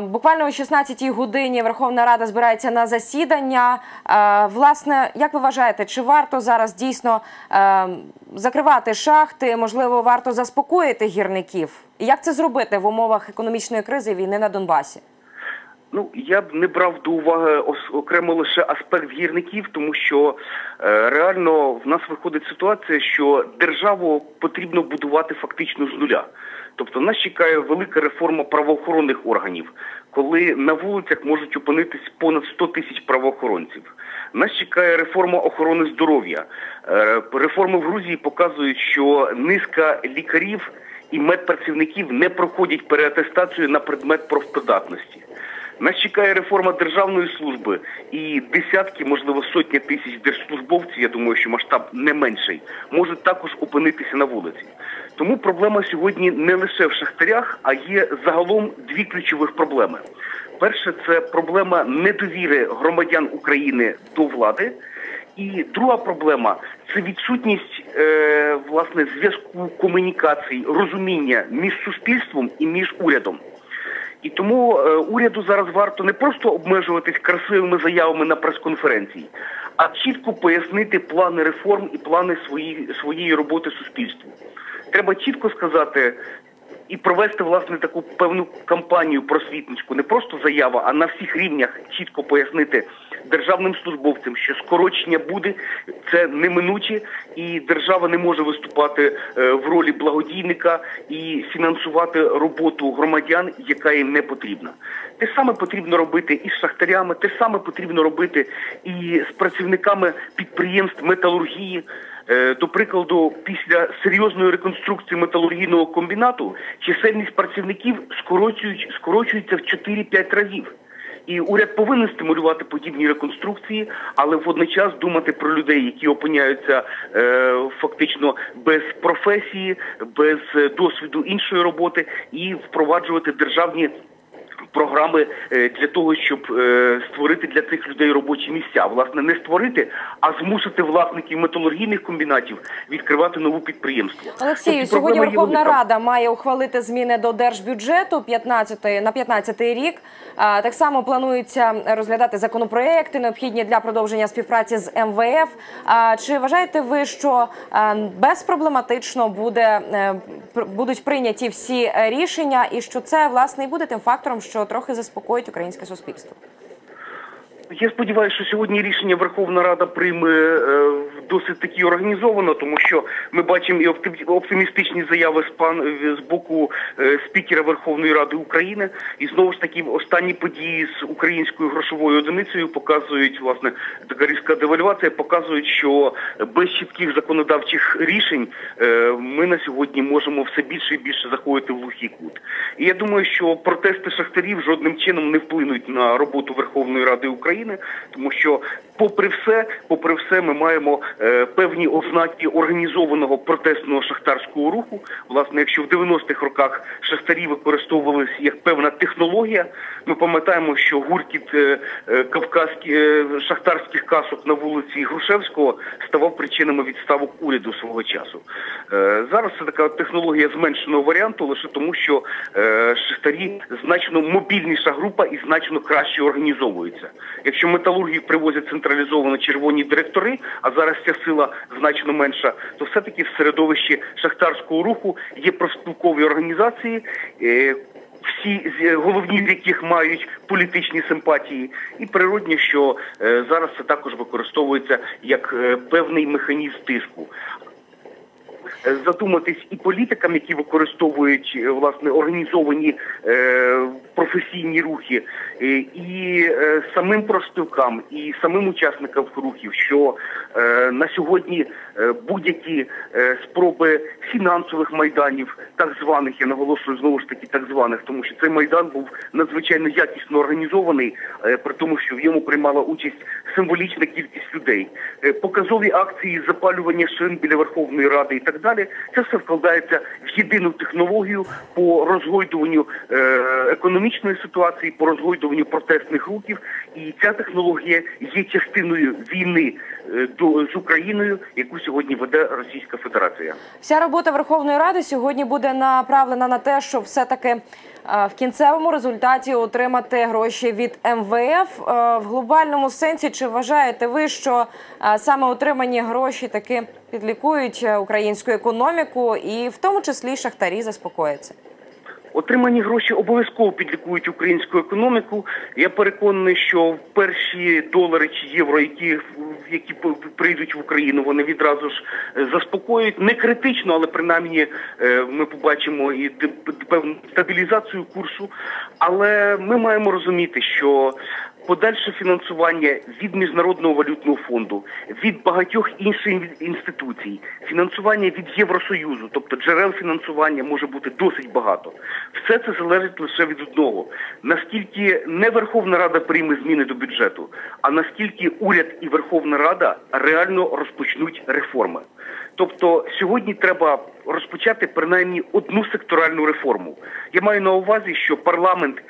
Буквально о 16-й годині Верховна Рада збирається на засідання. Власне, як ви вважаєте, чи варто зараз дійсно закривати шахти? Можливо, варто заспокоїти гірників? Як це зробити в умовах економічної кризи і війни на Донбасі? Ну я б не брав до уваги окремо лише аспект гірників, тому що е, реально в нас виходить ситуація, що державу потрібно будувати фактично з нуля. Тобто нас чекає велика реформа правоохоронних органів, коли на вулицях можуть опинитись понад 100 тисяч правоохоронців. Нас чекає реформа охорони здоров'я. Е, реформи в Грузії показують, що низка лікарів і медпрацівників не проходять переатестацію на предмет профпридатності. Нас чекає реформа державної служби і десятки, можливо, сотні тисяч держслужбовців. Я думаю, що масштаб не менший, можуть також опинитися на вулиці. Тому проблема сьогодні не лише в шахтарях, а є загалом дві ключових проблеми. Перше, це проблема недовіри громадян України до влади. І друга проблема це відсутність е, власне зв'язку комунікацій, розуміння між суспільством і між урядом. І тому е, уряду зараз варто не просто обмежуватись красивими заявами на прес-конференції, а чітко пояснити плани реформ і плани свої, своєї роботи суспільству. Треба чітко сказати. І провести власне таку певну кампанію просвітницьку, не просто заява, а на всіх рівнях чітко пояснити державним службовцям, що скорочення буде це неминуче, і держава не може виступати е, в ролі благодійника і фінансувати роботу громадян, яка їм не потрібна. Те саме потрібно робити і з шахтарями, те саме потрібно робити і з працівниками підприємств металургії. Е, до прикладу, після серйозної реконструкції металургійного комбінату чисельність працівників скорочується в 4-5 разів. І уряд повинен стимулювати подібні реконструкції, але водночас думати про людей, які опиняються е, фактично без професії, без досвіду іншої роботи, і впроваджувати державні програми е, для того, щоб е, створити для цих людей робочі місця. Власне, не створити, а змусити власників металургійних комбінатів відкривати нову підприємство. Олексію тобто, сьогодні Верховна Рада має ухвалити зміни до держбюджету 15 на 15 рік. Так само планується розглядати законопроекти, необхідні для продовження співпраці з МВФ. Чи вважаєте ви, що безпроблематично буде будуть прийняті всі рішення, і що це власне і буде тим фактором, що трохи заспокоїть українське суспільство. Я сподіваюся, що сьогодні рішення Верховна Рада прийме е, досить таки організовано, тому що ми бачимо і оптимістичні заяви з пан з боку е, спікера Верховної Ради України, і знову ж таки останні події з українською грошовою одиницею показують власне така різка девальвація, показують, що без чітких законодавчих рішень е, ми на сьогодні можемо все більше і більше заходити в глухий кут. І я думаю, що протести шахтарів жодним чином не вплинуть на роботу Верховної Ради України. Тому що, попри все, попри все, ми маємо певні ознаки організованого протестного шахтарського руху. Власне, якщо в 90-х роках шахтарі використовувалися як певна технологія, ми пам'ятаємо, що гуркіт е, е, кавказьких е, шахтарських касок на вулиці Грушевського ставав причинами відставок уряду свого часу. Е, зараз це така технологія зменшеного варіанту, лише тому, що е, шахтарі значно мобільніша група і значно краще організовуються. Якщо металургів привозять централізовано червоні директори, а зараз ця сила значно менша, то все-таки в середовищі шахтарського руху є профспілкові організації. Е, всі головні з яких мають політичні симпатії, і природні, що е, зараз це також використовується як е, певний механізм тиску. Е, задуматись і політикам, які використовують е, власне організовані е, професійні рухи, і самим профспілкам, і самим учасникам рухів, що на сьогодні будь-які спроби фінансових майданів, так званих, я наголошую знову ж таки так званих, тому що цей майдан був надзвичайно якісно організований, при тому, що в ньому приймала участь символічна кількість людей, показові акції запалювання шин біля Верховної Ради і так далі. Це все вкладається в єдину технологію по розгойдуванню е, економічної ситуації, по розгойдуванню протестних рухів, і ця технологія є частиною війни е, до з Україною, яку сьогодні веде Російська Федерація. Вся робота Верховної Ради сьогодні буде направлена на те, щоб все-таки е, в кінцевому результаті отримати гроші від МВФ. В глобальному сенсі, чи вважаєте ви, що саме отримані гроші таки підлікують е, українську економіку і в тому числі шахтарі заспокояться? Отримані гроші обов'язково підлікують українську економіку. Я переконаний, що перші долари чи євро, які які прийдуть в Україну, вони відразу ж е, заспокоюють не критично, але принаймні е, ми побачимо і певну стабілізацію курсу. Але ми маємо розуміти, що подальше фінансування від міжнародного валютного фонду, від багатьох інших інституцій, фінансування від Євросоюзу, тобто джерел фінансування може бути досить багато. Все це залежить лише від одного: наскільки не Верховна Рада прийме зміни до бюджету, а наскільки уряд і Верховна Рада реально розпочнуть реформи. Тобто сьогодні треба розпочати принаймні одну секторальну реформу. Я маю на увазі, що парламент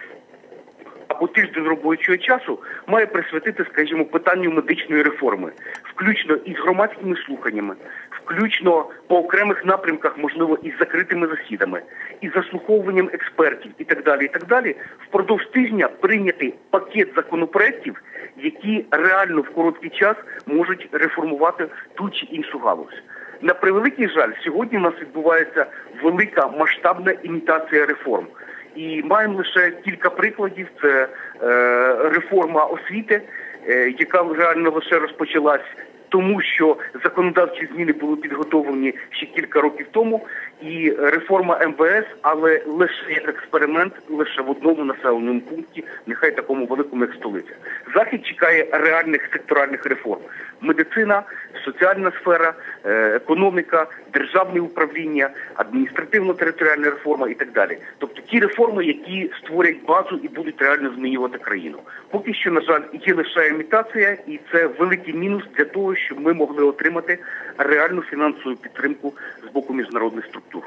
або тиждень робочого часу має присвятити, скажімо, питанню медичної реформи, включно із громадськими слуханнями, включно по окремих напрямках, можливо, із закритими засідами, із заслуховуванням експертів і так далі. І так далі, впродовж тижня прийняти пакет законопроєктів, які реально в короткий час можуть реформувати ту чи іншу галузь. На превеликий жаль, сьогодні у нас відбувається велика масштабна імітація реформ. І маємо лише кілька прикладів. Це е, реформа освіти, е, яка реально лише розпочалась, тому що законодавчі зміни були підготовлені ще кілька років тому, і реформа МВС, але лише як експеримент, лише в одному населеному пункті, нехай такому великому, як столиця. Захід чекає реальних секторальних реформ: медицина, соціальна сфера, е, економіка, державне управління, адміністративно-територіальна реформа і так далі. Тобто ті реформи, які створять базу і будуть реально змінювати країну. Поки що, на жаль, є лише імітація, і це великий мінус для того, щоб ми могли отримати реальну фінансову підтримку з боку міжнародних структур.